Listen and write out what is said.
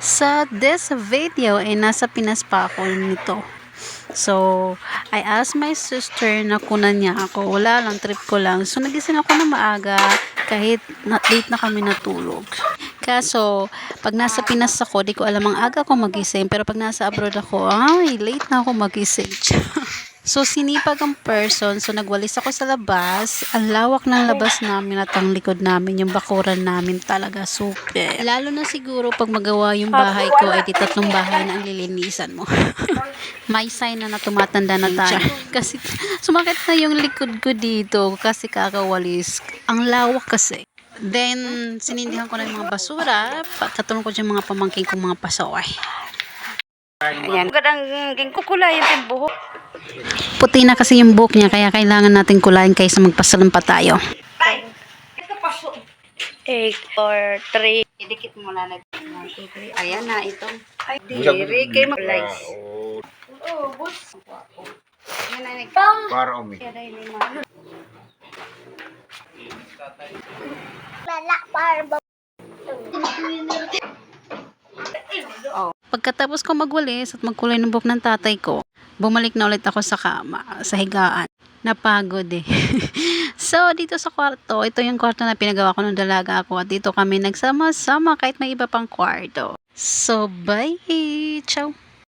Sa this video ay nasa Pinas pa ako nito. So, I asked my sister na kunan niya ako. Wala lang, trip ko lang. So, nagising ako na maaga kahit na, late na kami natulog. Kaso, pag nasa Pinas ako, di ko alam ang aga ko magising. Pero pag nasa abroad ako, ay, late na ako magising. So, sinipag ang person. So, nagwalis ako sa labas. Ang lawak ng labas namin at ang likod namin, yung bakuran namin talaga super. Lalo na siguro pag magawa yung bahay ko, ay di tatlong bahay na ang lilinisan mo. May sign na na tumatanda na tayo. Kasi sumakit na yung likod ko dito kasi kakawalis. Ang lawak kasi. Then, sinindihan ko na yung mga basura. Katulong ko dyan mga pamangking kong mga pasaway. Ayan. Gadang gingkukulay yung buhok. Puti na kasi yung buhok niya, kaya kailangan natin kulayin kaysa magpasalam pa tayo. 8 or 3. Idikit mo na nag 1, 2, 3. Ayan na, ito. Ay, diri. Kay mag likes. Oo, bus. Yan na, nag- Para umi. Kaya dahil may mga- Pagkatapos ko magwalis at magkulay ng buhok ng tatay ko, bumalik na ulit ako sa kama, sa higaan. Napagod eh. so, dito sa kwarto, ito yung kwarto na pinagawa ko ng dalaga ako at dito kami nagsama-sama kahit may iba pang kwarto. So, bye! Ciao!